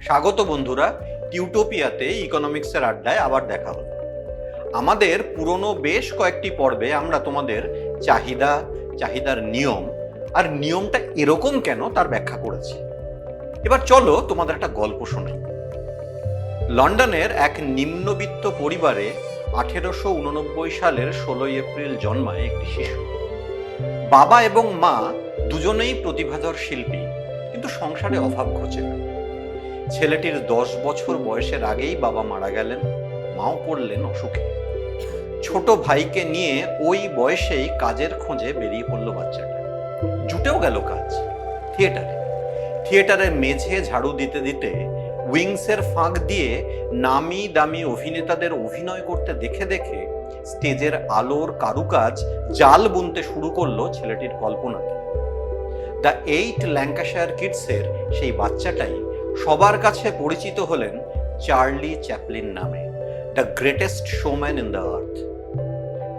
স্বাগত বন্ধুরা টিউটোপিয়াতে ইকোনমিক্সের আড্ডায় আবার দেখা হলো। আমাদের পুরনো বেশ কয়েকটি পর্বে আমরা তোমাদের চাহিদা, চাহিদার নিয়ম আর নিয়মটা এরকম কেন তার ব্যাখ্যা করেছি। এবার চলো তোমাদের একটা গল্প শোনাই। লন্ডনের এক নিম্নবিত্ত পরিবারে আঠেরোশো উননব্বই সালের ষোলোই এপ্রিল জন্মায় একটি শিশু। বাবা এবং মা দুজনেই প্রতিভাধর শিল্পী, কিন্তু সংসারে অভাব ঘটে না। ছেলেটির দশ বছর বয়সের আগেই বাবা মারা গেলেন, মাও পড়লেন অসুখে। ছোট ভাইকে নিয়ে ওই বয়সেই কাজের খোঁজে বেরিয়ে পড়ল বাচ্চাটা। জুটেও গেল কাজ। থিয়েটারে। থিয়েটারের মেঝে ঝাড়ু দিতে দিতে উইংসের ফাঁক দিয়ে নামি দামি অভিনেতাদের অভিনয় করতে দেখে দেখে স্টেজের আলোর কারুকাজ জাল বুনতে শুরু করল ছেলেটির কল্পনাতে দ্য এইট ল্যাঙ্কাশায়ার কিডসের সেই বাচ্চাটাই সবার কাছে পরিচিত হলেন চার্লি চ্যাপলিন নামে the greatest showman in the earth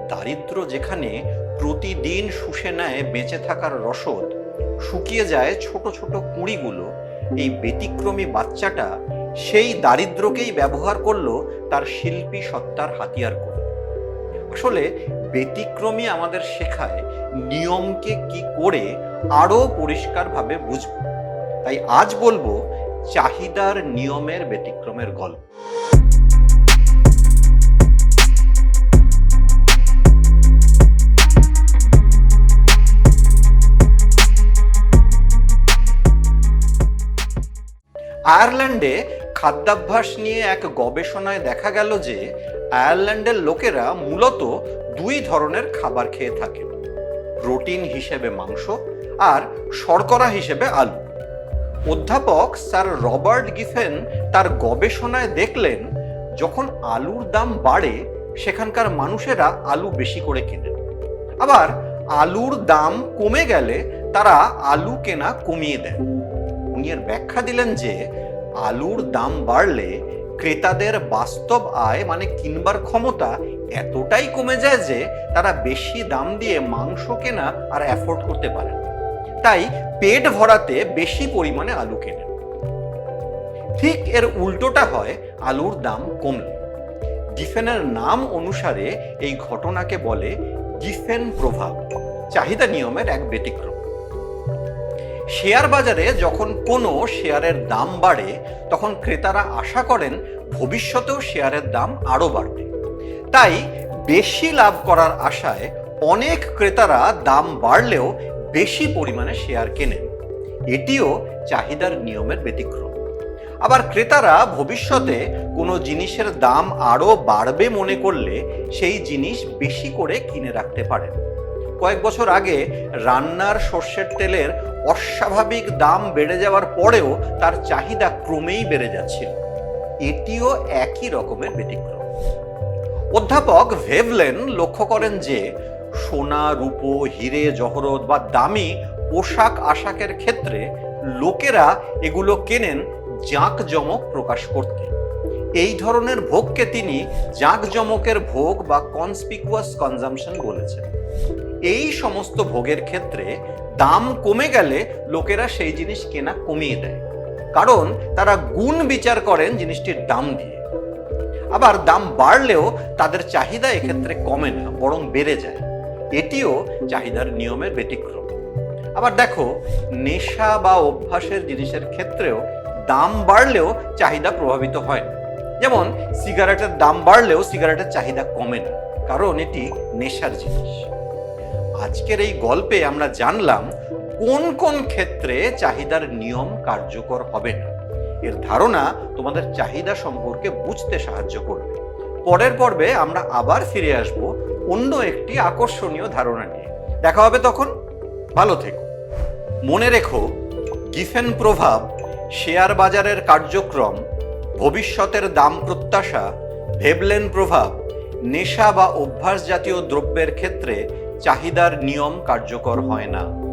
দারিদ্র যেখানে প্রতিদিন শুষে নেয় বেঁচে থাকার রসদ, শুকিয়ে যায় ছোট ছোট কুঁড়িগুলো, এই ব্যতিক্রমী বাচ্চাটা সেই দারিদ্রকেই ব্যবহার করল তার শিল্পী সত্তার হাতিয়ার করে। আসলে ব্যতিক্রমী আমাদের শেখায় নিয়মকে কি করে আরও পরিষ্কারভাবে বুঝব। তাই আজ বলব, চাহিদার নিয়মের ব্যতিক্রমের গল্প। আয়ারল্যান্ডে খাদ্যাভ্যাস নিয়ে এক গবেষণায় দেখা গেল যে, আয়ারল্যান্ডের লোকেরা মূলত দুই ধরনের খাবার খেয়ে থাকে প্রোটিন হিসেবে মাংস আর শর্করা হিসেবে আলু। অধ্যাপক স্যার রবার্ট গিফেন তার গবেষণায় দেখলেন, যখন আলুর দাম বাড়ে, সেখানকার মানুষেরা আলু বেশি করে কেনেন। আবার আলুর দাম কমে গেলে তারা আলু কেনা কমিয়ে দেন। উনি এর ব্যাখ্যা দিলেন যে, আলুর দাম বাড়লে ক্রেতাদের বাস্তব আয় মানে কিনবার ক্ষমতা এতটাই কমে যায় যে, তারা বেশি দাম দিয়ে মাংস কেনা আর অ্যাফোর্ড করতে পারে না তাই পেট ভরাতে বেশি পরিমাণে আলু কেনেন। ঠিক এর উল্টোটা হয় আলুর দাম কমলে। গিফেনের নাম অনুসারে এই ঘটনাকে বলে গিফেন প্রভাব, চাহিদা নিয়মের এক ব্যতিক্রম। শেয়ার বাজারে যখন কোনো শেয়ারের দাম বাড়ে, তখন ক্রেতারা আশা করেন ভবিষ্যতেও শেয়ারের দাম আরও বাড়বে। তাই বেশি লাভ করার আশায় অনেক ক্রেতারা দাম বাড়লেও বেশি পরিমাণে শেয়ার কেনেন এটিও চাহিদার নিয়মের ব্যতিক্রম। আবার ক্রেতারা ভবিষ্যতে কোনো জিনিসের দাম আরও বাড়বে মনে করলে সেই জিনিস বেশি করে কিনে রাখতে পারেন। কয়েক বছর আগে রান্নার সর্ষের তেলের অস্বাভাবিক দাম বেড়ে যাওয়ার পরেও তার চাহিদা ক্রমেই বেড়ে যাচ্ছিল এটিও একই রকমের ব্যতিক্রম। অধ্যাপক ভেভলেন লক্ষ্য করেন যে সোনা, রূপো, হিরে, জহরত বা দামি পোশাক আশাকের ক্ষেত্রে লোকেরা এগুলো কেনেন জাঁকজমক প্রকাশ করতে। এই ধরনের ভোগকে তিনি জাঁকজমকের ভোগ বা কনস্পিকুয়াস কনজামশন বলেছেন। এই সমস্ত ভোগের ক্ষেত্রে দাম কমে গেলে লোকেরা সেই জিনিস কেনা কমিয়ে দেয়। কারণ তারা গুণ বিচার করেন জিনিসটির দাম দিয়ে। আবার দাম বাড়লেও তাদের চাহিদা এক্ষেত্রে কমে না, বরং বেড়ে যায়। এটিও চাহিদার নিয়মের ব্যতিক্রম। আবার দেখো, নেশা বা অভ্যাসের জিনিসের ক্ষেত্রেও দাম বাড়লেও চাহিদা প্রভাবিত হয়। যেমন, সিগারেটের দাম বাড়লেও সিগারেটের চাহিদা কমে না, কারণ এটি নেশার জিনিস। আজকের এই গল্পে আমরা জানলাম কোন কোন ক্ষেত্রে চাহিদার নিয়ম কার্যকর হবে না। এর ধারণা তোমাদের চাহিদা সম্পর্কে বুঝতে সাহায্য করবে। পরের পর্বে আমরা আবার ফিরে আসব অন্য একটি আকর্ষণীয় ধারণা নিয়ে। দেখা হবে তখন। ভালো থেকো। মনে রেখো, গিফেন প্রভাব শেয়ার বাজারের কার্যক্রম, ভবিষ্যতের দাম প্রত্যাশা, ভেবলেন প্রভাব, নেশা বা অভ্যাস জাতীয় দ্রব্যের ক্ষেত্রে চাহিদার নিয়ম কার্যকর হয় না।